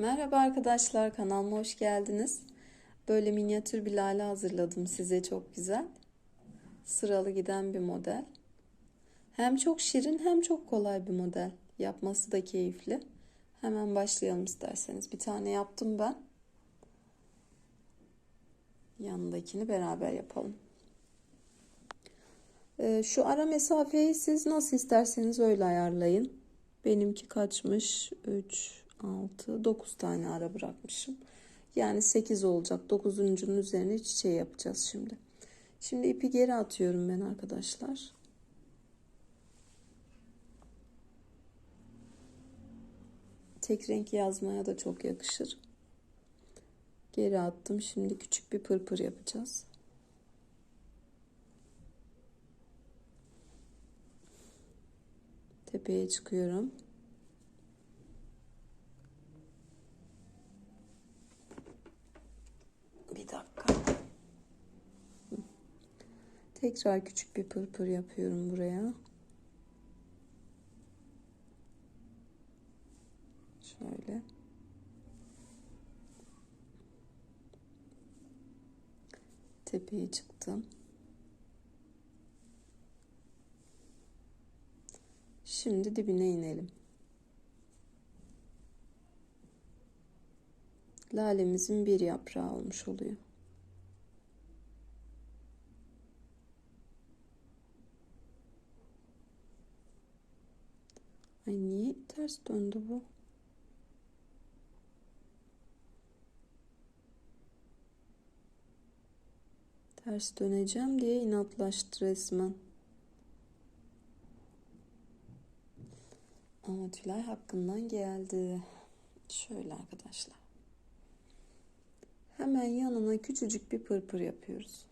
Merhaba arkadaşlar kanalıma hoş geldiniz. Böyle minyatür bir lale hazırladım size çok güzel. Sıralı giden bir model. Hem çok şirin hem çok kolay bir model. Yapması da keyifli. Hemen başlayalım isterseniz. Bir tane yaptım ben. Yanındakini beraber yapalım. Ee, şu ara mesafeyi siz nasıl isterseniz öyle ayarlayın. Benimki kaçmış? 3, 6, 9 tane ara bırakmışım. Yani 8 olacak. 9'uncunun üzerine çiçeği yapacağız şimdi. Şimdi ipi geri atıyorum ben arkadaşlar. Tek renk yazmaya da çok yakışır. Geri attım. Şimdi küçük bir pırpır yapacağız. Tepeye çıkıyorum. Bir dakika. Tekrar küçük bir pırpır yapıyorum buraya. Şöyle. Tepeye çıktım. Şimdi dibine inelim. Lalemizin bir yaprağı olmuş oluyor. Ay niye ters döndü bu? Ters döneceğim diye inatlaştı resmen. Ama Tülay hakkından geldi. Şöyle arkadaşlar. Hemen yanına küçücük bir pırpır yapıyoruz.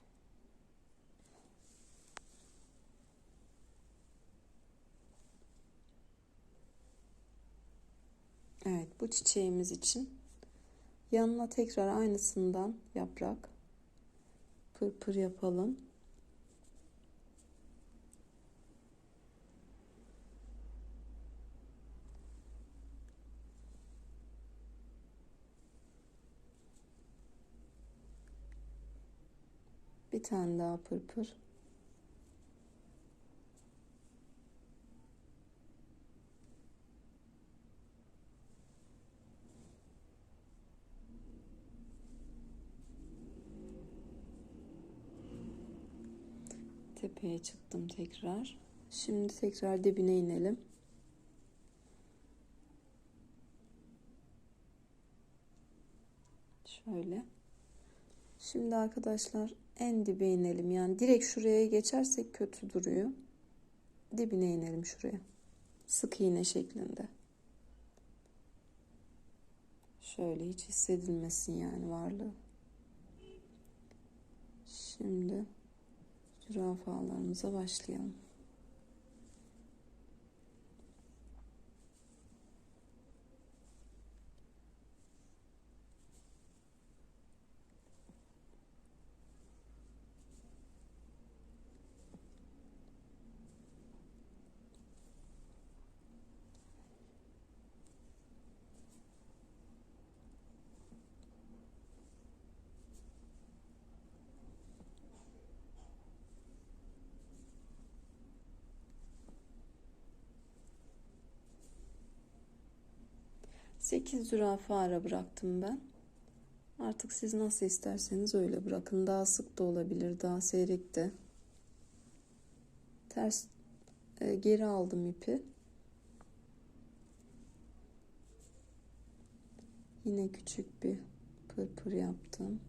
Evet bu çiçeğimiz için yanına tekrar aynısından yaprak pırpır yapalım. Bir tane daha pırpır. Tepeye çıktım tekrar. Şimdi tekrar dibine inelim. Şöyle. Şimdi arkadaşlar en dibe inelim. Yani direkt şuraya geçersek kötü duruyor. Dibine inelim şuraya. Sık iğne şeklinde. Şöyle hiç hissedilmesin yani varlığı. Şimdi zürafalarımıza başlayalım. Sekiz zürafa ara bıraktım ben. Artık siz nasıl isterseniz öyle bırakın. Daha sık da olabilir, daha seyrek de. Ters e, geri aldım ipi. Yine küçük bir pırpır yaptım.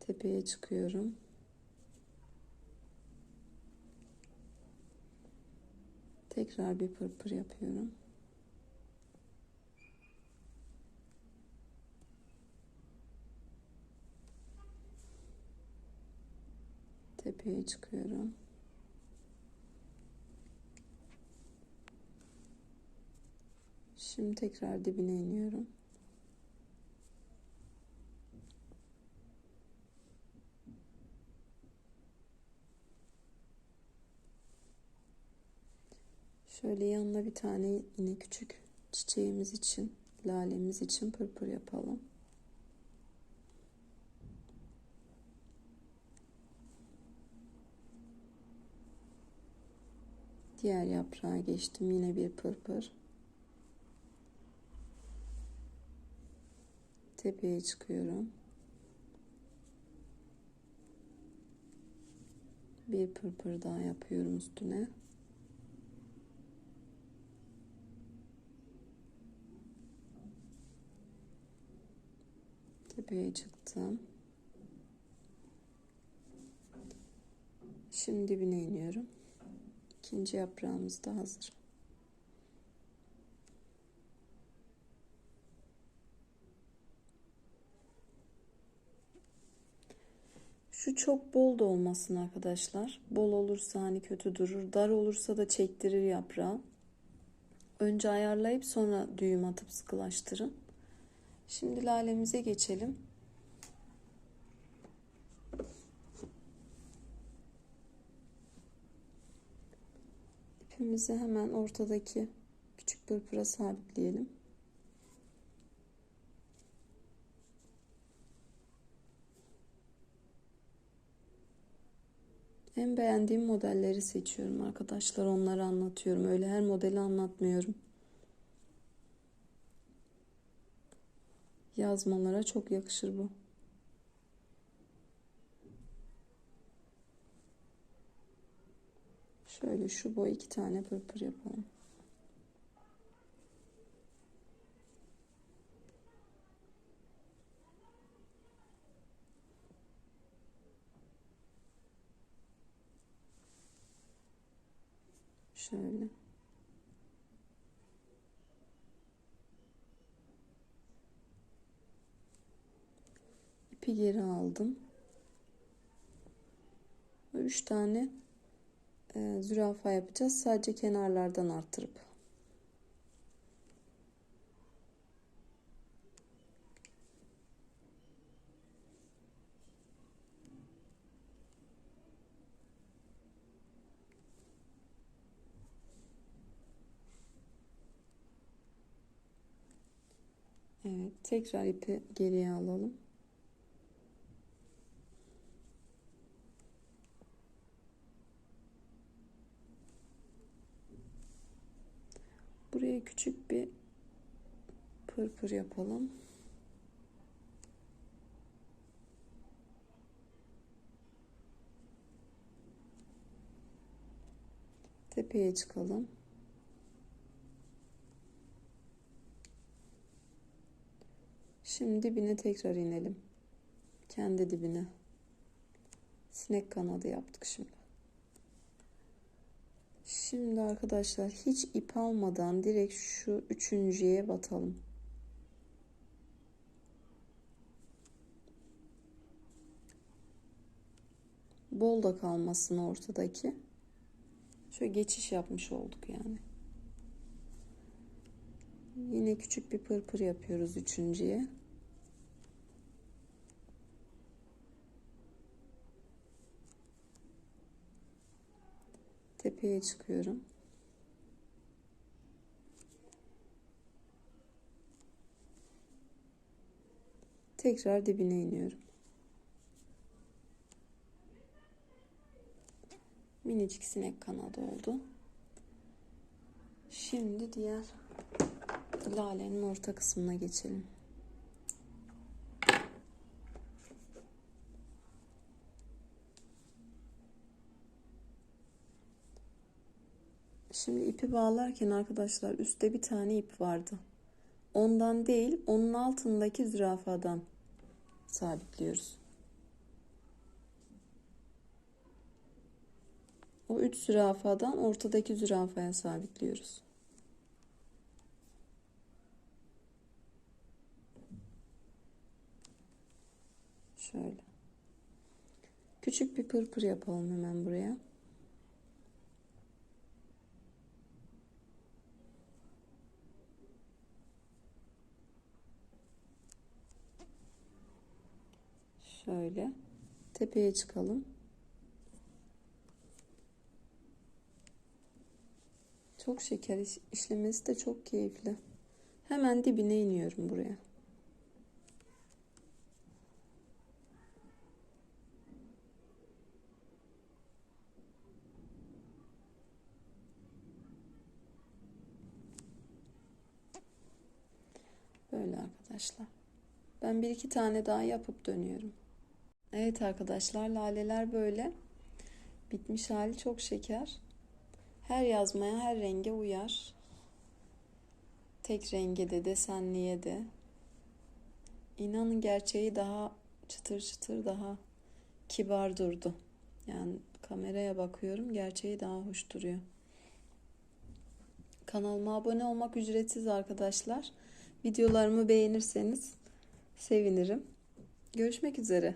Tepeye çıkıyorum. Tekrar bir pırpır yapıyorum. Tepeye çıkıyorum. Şimdi tekrar dibine iniyorum. Şöyle yanına bir tane yine küçük çiçeğimiz için lalemiz için pırpır yapalım. Diğer yaprağa geçtim. Yine bir pırpır. Tepeye çıkıyorum. Bir pırpır daha yapıyorum üstüne. Tepeye çıktım. Şimdi dibine iniyorum. İkinci yaprağımız da hazır. Şu çok bol da olmasın arkadaşlar. Bol olursa hani kötü durur. Dar olursa da çektirir yaprağı. Önce ayarlayıp sonra düğüm atıp sıkılaştırın. Şimdi lalemize geçelim. İpimizi hemen ortadaki küçük pırpıra sabitleyelim. En beğendiğim modelleri seçiyorum arkadaşlar. Onları anlatıyorum. Öyle her modeli anlatmıyorum. Yazmalara çok yakışır bu. Şöyle şu boy iki tane pırpır yapalım. Şöyle. İpi geri aldım. Üç tane e, zürafa yapacağız. Sadece kenarlardan arttırıp. Evet, tekrar ipi geriye alalım. Küçük bir pırpır yapalım. Tepeye çıkalım. Şimdi dibine tekrar inelim. Kendi dibine. Sinek kanadı yaptık şimdi. Şimdi arkadaşlar hiç ip almadan direkt şu üçüncüye batalım. Bol da kalmasın ortadaki. Şöyle geçiş yapmış olduk yani. Yine küçük bir pırpır yapıyoruz üçüncüye. Tepeye çıkıyorum. Tekrar dibine iniyorum. Minicik sinek kanadı oldu. Şimdi diğer lalenin orta kısmına geçelim. Şimdi ipi bağlarken arkadaşlar üstte bir tane ip vardı. Ondan değil, onun altındaki zürafadan sabitliyoruz. O üç zürafadan ortadaki zürafaya sabitliyoruz. Şöyle. Küçük bir pırpır yapalım hemen buraya. Şöyle. Tepeye çıkalım. Çok şeker işlemesi de çok keyifli. Hemen dibine iniyorum buraya. Böyle arkadaşlar. Ben bir iki tane daha yapıp dönüyorum. Evet arkadaşlar laleler böyle. Bitmiş hali çok şeker. Her yazmaya her renge uyar. Tek renge de desenliye de. İnanın gerçeği daha çıtır çıtır daha kibar durdu. Yani kameraya bakıyorum gerçeği daha hoş duruyor. Kanalıma abone olmak ücretsiz arkadaşlar. Videolarımı beğenirseniz sevinirim. Görüşmek üzere.